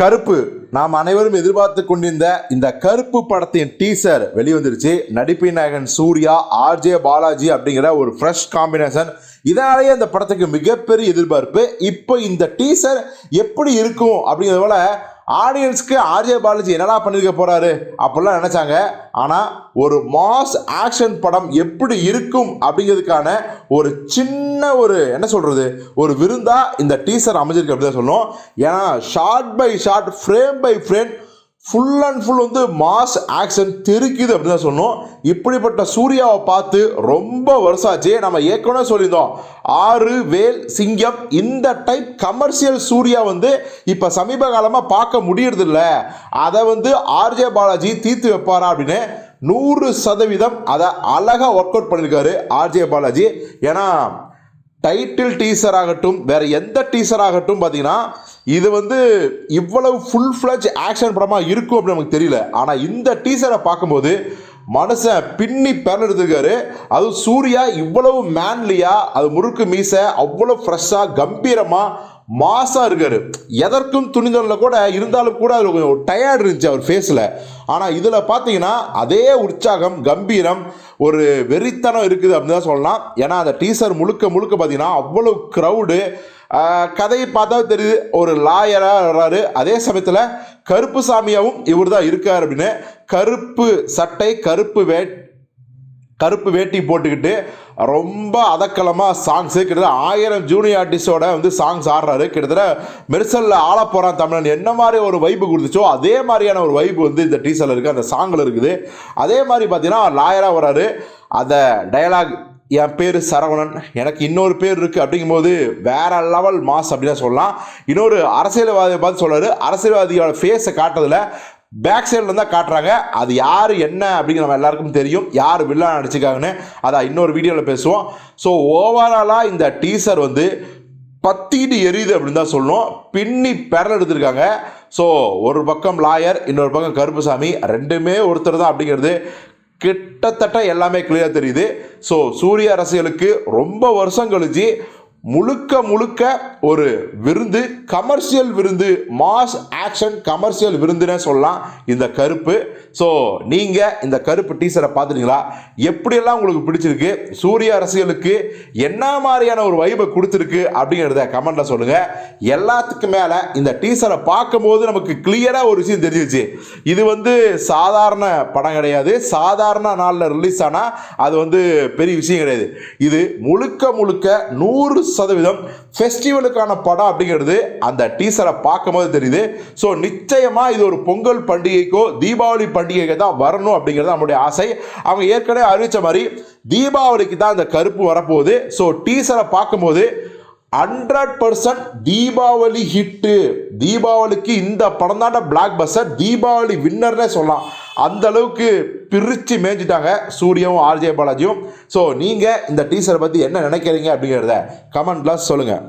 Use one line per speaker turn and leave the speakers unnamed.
கருப்பு. நாம் அனைவரும் எதிர்பார்த்து கொண்டிருந்த இந்த கருப்பு படத்தின் டீசர் வெளிவந்துருச்சு. நடிப்பின் நாயகன் சூர்யா ஆர்ஜே பாலாஜி அப்படிங்கிற ஒரு ஃப்ரெஷ் காம்பினேஷன் இதனாலேயே அந்த படத்துக்கு மிகப்பெரிய எதிர்பார்ப்பு. இப்போ இந்த டீசர் எப்படி இருக்கும் அப்படிங்கிறத போல ஆடியன்ஸ்க்கு ஆர்ஜே பாலாஜி என்னடா பண்ணியிருக்க போறாரு அப்படிலாம் நினைச்சாங்க. ஆனால் ஒரு மாஸ் ஆக்ஷன் படம் எப்படி இருக்கும் அப்படிங்கிறதுக்கான ஒரு சின்ன ஒரு என்ன சொல்றது ஒரு விருந்தா இந்த டீசர் அமைஞ்சிருக்கு அப்படின்னு தான் சொல்லணும். ஏன்னா short by short frame by frame full and full வந்து மாஸ் ஆக்ஷன் தெரிக்குது அப்படின்னு தான் சொன்னோம் இப்படிப்பட்ட சூர்யாவை பார்த்து ரொம்ப வருஷம் ஆச்சு நம்ம ஏற்கனவே சொல்லியிருந்தோம். ஆறு வேல் சிங்கம் இந்த டைப் கமர்ஷியல் சூர்யா வந்து இப்போ சமீப காலமாக பார்க்க முடியறதில்ல. அதை வந்து ஆர்ஜே பாலாஜி தீர்த்து வைப்பாரா அப்படின்னு நூறு சதவீதம் அதை அழகாக ஒர்க் அவுட் பண்ணியிருக்காரு ஆர்ஜே பாலாஜி. ஏன்னா டைட்டில் டீசர் ஆகட்டும் வேற எந்த டீசர் ஆகட்டும் பார்த்தீங்கன்னா இது வந்து இவ்வளவு ஃபுல் ஃப்ளஜ் ஆக்ஷன் படமாக இருக்கும் அப்படின்னு நமக்கு தெரியல. ஆனால் இந்த டீசரை பார்க்கும்போது மனுஷன் பின்னி பிறந்தெடுத்துருக்காரு அதுவும் சூர்யா இவ்வளவு மேன்லியா அது முறுக்கு மீசை அவ்வளோ ஃப்ரெஷ்ஷாக கம்பீரமாக மாசாக இருக்கார். எதற்கும் துணிந்தல கூட இருந்தாலும் கூட அதில் கொஞ்சம் டயர்டு இருந்துச்சு அவர் ஃபேஸில் ஆனால் இதில் பார்த்தீங்கன்னா அதே உற்சாகம் கம்பீரம் ஒரு வெறித்தனம் இருக்குது அப்படின்னு தான் சொல்லலாம். ஏன்னா அந்த டீசர் முழுக்க முழுக்க பார்த்தீங்கன்னா அவ்வளோ க்ரௌடு கதையை பார்த்தா தெரியுது. ஒரு லாயராக வர்றாரு. அதே சமயத்தில் கருப்பு சாமியாவும் இவர் தான் இருக்கார் அப்படின்னு. கருப்பு சட்டை கருப்பு வே கருப்பு வேட்டி போட்டுக்கிட்டு ரொம்ப அதக்கலமாக சாங்ஸு கிட்டத்தட்ட ஆயிரம் ஜூனியர் ஆர்டிஸ்டோட வந்து சாங்ஸ் ஆடுறாரு. கிட்டத்தட்ட மெர்சலில் ஆள போகிறான் தமிழன். என்ன மாதிரி ஒரு வைப்பு கொடுத்துச்சோ அதே மாதிரியான ஒரு வைப்பு வந்து இந்த டீசரில் இருக்குது அந்த சாங்கில் இருக்குது. அதே மாதிரி பார்த்தீங்கன்னா லாயராக வராரு அந்த டயலாக் என் பேர் சரவணன். எனக்கு இன்னொரு பேர் இருக்குது அப்படிங்கும்போது வேற லெவல் மாஸ் அப்படின்னு சொல்லலாம். இன்னொரு அரசியல்வாதியை பார்த்து சொல்கிறாரு அரசியல்வாதியோட ஃபேஸை காட்டுறதுல பேக் சைடில் இருந்தால் காட்டுறாங்க. அது யார் என்ன அப்படிங்கிற நம்ம எல்லாருக்கும் தெரியும். யார் வில்லன் நடிச்சிருக்காங்கன்னு. அதை இன்னொரு வீடியோவில் பேசுவோம். ஸோ ஓவராலாக இந்த டீசர் வந்து பத்திட்டு எரியுது அப்படின்னு தான் சொல்லணும். பின்னி பெறல் எடுத்திருக்காங்க. ஸோ ஒரு பக்கம் லாயர் இன்னொரு பக்கம் கருப்புசாமி. ரெண்டுமே ஒருத்தர் தான் அப்படிங்கிறது கிட்டத்தட்ட எல்லாமே கிளியராக தெரியுது. ஸோ சூரிய அரசியலுக்கு ரொம்ப வருஷம் கழிச்சு முழுக்க முழுக்க ஒரு விருந்து கமர்ஷியல் விருந்து மாஸ் ஆக்ஷன் கமர்ஷியல் விருந்துனே சொல்லலாம். இந்த கருப்பு. ஸோ நீங்கள் இந்த கருப்பு டீசரை பார்த்துட்டீங்களா? எப்படியெல்லாம் உங்களுக்கு பிடிச்சிருக்கு? சூரிய அரசியலுக்கு என்ன மாதிரியான ஒரு வைபை கொடுத்துருக்கு அப்படிங்கிறத கமெண்ட்டில் சொல்லுங்கள் எல்லாத்துக்கும் மேலே இந்த டீசரை பார்க்கும்போது நமக்கு கிளியராக ஒரு விஷயம் தெரிஞ்சிச்சு இது வந்து சாதாரண படம் கிடையாது. சாதாரண நாளில் ரிலீஸ் ஆனால் அது வந்து பெரிய விஷயம் கிடையாது. இது முழுக்க முழுக்க நூறு சதவீதம் ஃபெஸ்டிவலுக்கான படம் அப்படிங்கிறது அந்த டீசரை பார்க்கும்போது தெரியுது. ஸோ நிச்சயமாக இது ஒரு பொங்கல் பண்டிகைக்கோ தீபாவளி பண்டிகைக்கு தான் வரணும் அப்படிங்கிறது நம்மளுடைய ஆசை. அவங்க ஏற்கனவே அறிவித்த மாதிரி தீபாவளிக்கு தான் அந்த கருப்பு வரப்போகுது. ஸோ டீசரை பார்க்கும்போது ஹண்ட்ரட் பர்சன்ட் தீபாவளி ஹிட்டு தீபாவளிக்கு இந்த படம் தான் பிளாக் பஸ்டர் தீபாவளி வின்னர்னே சொல்லலாம். அந்த அளவுக்கு பிரித்து மேய்ஞ்சிட்டாங்க சூரியவும் ஆர்ஜே பாலாஜியும். ஸோ நீங்கள் இந்த டீசரை பற்றி என்ன நினைக்கிறீங்க அப்படிங்கிறத கமெண்ட்லாம் சொல்லுங்கள்